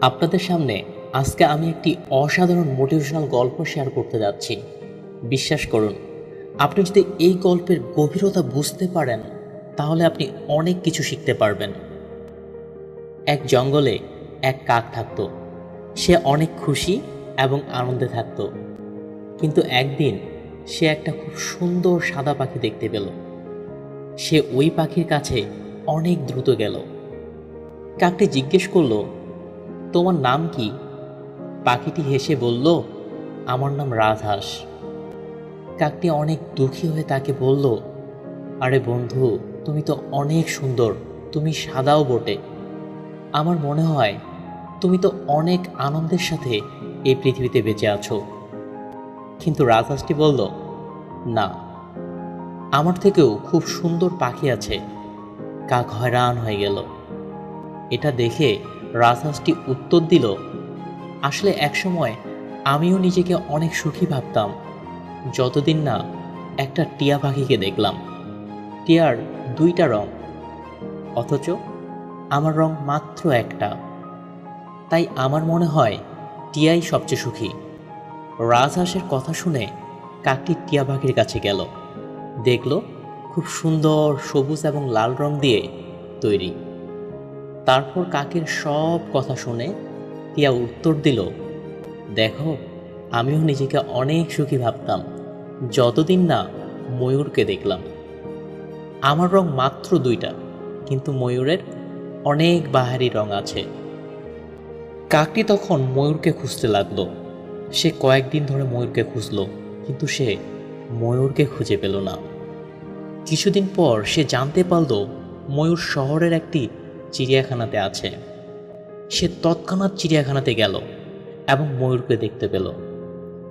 আপনাদের সামনে আজকে আমি একটি অসাধারণ মোটিভেশনাল গল্প শেয়ার করতে যাচ্ছি। বিশ্বাস করুন, আপনি যদি এই গল্পের গভীরতা বুঝতে পারেন, তাহলে আপনি অনেক কিছু শিখতে পারবেন। এক জঙ্গলে এক কাক থাকতো। সে অনেক খুশি এবং আনন্দে থাকতো। কিন্তু একদিন সে একটা খুব সুন্দর সাদা পাখি দেখতে পেল। সে ওই পাখির কাছে অনেক দ্রুত গেল। কাকটি জিজ্ঞেস করল তোমার নাম কি? পাখিটি হেসে বলল, আমার নাম রাজহাঁস। কাকটি অনেক দুঃখী হয়ে তাকে বলল, আরে বন্ধু, তুমি তো অনেক সুন্দর, তুমি সাদাও বটে। আমার মনে হয়, তুমি তো অনেক আনন্দের সাথে এই পৃথিবীতে বেঁচে আছো। কিন্তু রাজহাঁসটি বলল, না, আমার থেকেও খুব সুন্দর পাখি আছে। কাক হয়রান হয়ে গেল। এটা দেখে রাজহাঁসটি উত্তর দিল, আসলে একসময় আমিও নিজেকে অনেক সুখী ভাবতাম। যতদিন না একটা টিয়া পাখিকে দেখলাম। টিয়ার দুইটা রং। অথচ আমার রং মাত্র একটা। তাই আমার মনে হয় টিয়াই সবচেয়ে সুখী। রাজহাঁসের কথা শুনে কাকটি টিয়া পাখির কাছে গেল। দেখল খুব সুন্দর সবুজ এবং লাল রং দিয়ে তৈরি। তারপর কাকের সব কথা শুনে টিয়া উত্তর দিল, দেখো, আমিও নিজেকে অনেক সুখী ভাবতাম, যতদিন না ময়ূরকে দেখলাম। আমার রং মাত্র দুইটা, কিন্তু ময়ূরের অনেক বাহারি রং আছে। কাকটি তখন ময়ূরকে খুঁজতে লাগল। সে কয়েকদিন ধরে ময়ূরকে খুঁজলো, কিন্তু সে ময়ূরকে খুঁজে পেল না। কিছুদিন পর সে জানতে পারল, ময়ূর শহরের একটি চিড়িয়াখানাতে আছে। সে তৎক্ষণাৎ চিড়িয়াখানাতে গেল এবং ময়ূরকে দেখতে পেল।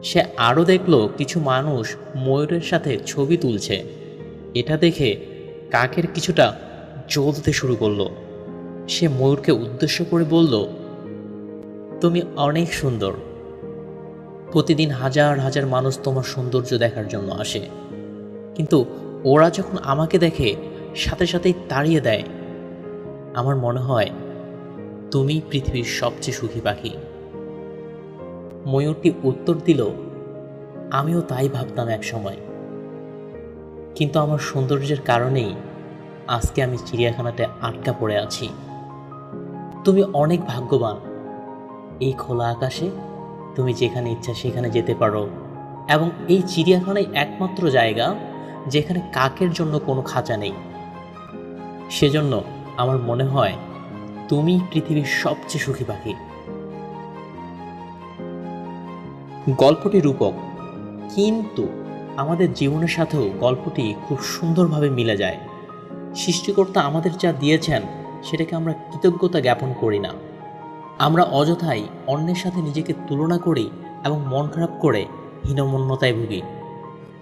সে আরও দেখল কিছু মানুষ ময়ূরের সাথে ছবি তুলছে। এটা দেখে কাকের কিছুটা জ্বলতে শুরু করল। সে ময়ূরকে উদ্দেশ্য করে বলল, তুমি অনেক সুন্দর। প্রতিদিন হাজার হাজার মানুষ তোমার সৌন্দর্য দেখার জন্য আসে। কিন্তু ওরা যখন আমাকে দেখে সাথে সাথেই তাড়িয়ে দেয় আমার মনে হয় তুমি পৃথিবীর সবচেয়ে সুখী পাখি। ময়ূরটি উত্তর দিল, আমিও তাই ভাবতাম এক সময় কিন্তু আমার সৌন্দর্যের কারণেই আজকে আমি চিড়িয়াখানাতে আটকা পড়ে আছি। তুমি অনেক ভাগ্যবান। এই খোলা আকাশে তুমি যেখানে ইচ্ছা সেখানে যেতে পারো। এবং এই চিড়িয়াখানায় একমাত্র জায়গা যেখানে কাকের জন্য কোনো খাঁচা নেই। সেজন্য আমার মনে হয় তুমি পৃথিবীর সবচেয়ে সুখী পাখি। গল্পটি রূপক, কিন্তু আমাদের জীবনের সাথেও গল্পটি খুব সুন্দরভাবে মিলে যায়। সৃষ্টিকর্তা আমাদের যা দিয়েছেন, সেটাকে আমরা কৃতজ্ঞতা জ্ঞাপন করি না। আমরা অযথাই অন্যের সাথে নিজেকে তুলনা করি এবং মন খারাপ করে হীনমন্যতায় ভুগি।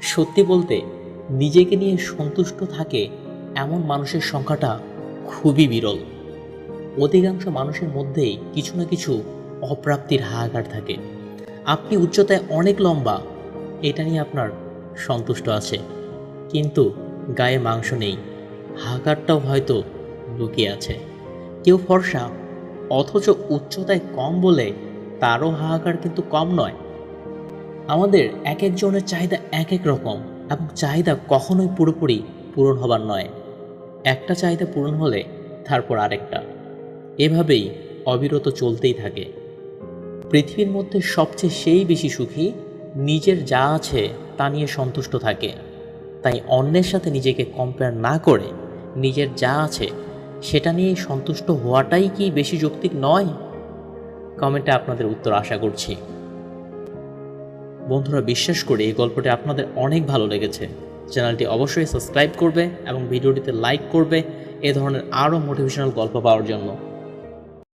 সত্যি বলতে, নিজেকে নিয়ে সন্তুষ্ট থাকে এমন মানুষের সংখ্যাটা খুবই বিরল। অধিকাংশ মানুষের মধ্যেই কিছু না কিছু অপ্রাপ্তির হাহাকার থাকে। আপনি উচ্চতায় অনেক লম্বা, এটা নিয়ে আপনার সন্তুষ্ট আছে। কিন্তু গায়ে মাংস নেই, হাহাকারটাও হয়তো লুকিয়ে আছে। কেউ ফর্সা, অথচ উচ্চতায় কম বলে তারও হাহাকার কিন্তু কম নয়। আমাদের এক একজনের চাহিদা এক এক রকম এবং চাহিদা কখনোই পুরোপুরি পূরণ হবার নয়। একটা চাহিদা পূরণ হলে তারপর আরেকটা। এভাবেই অবিরত চলতেই থাকে। পৃথিবীর মধ্যে সবচেয়ে সেই বেশি সুখী নিজের যা আছে তা নিয়ে সন্তুষ্ট থাকে। তাই অন্যের সাথে নিজেকে কম্পেয়ার না করে নিজের যা আছে সেটা নিয়ে সন্তুষ্ট হওয়াটাই কি বেশি যৌক্তিক নয়? কমেন্টে আপনাদের উত্তর আশা করছি। বন্ধুরা, বিশ্বাস করি এই গল্পটি আপনাদের অনেক ভালো লেগেছে। চ্যানেলটি অবশ্যই সাবস্ক্রাইব করবে এবং ভিডিওটিতে লাইক করবে। এ ধরনের আরও মোটিভেশনাল গল্প পাওয়ার জন্য।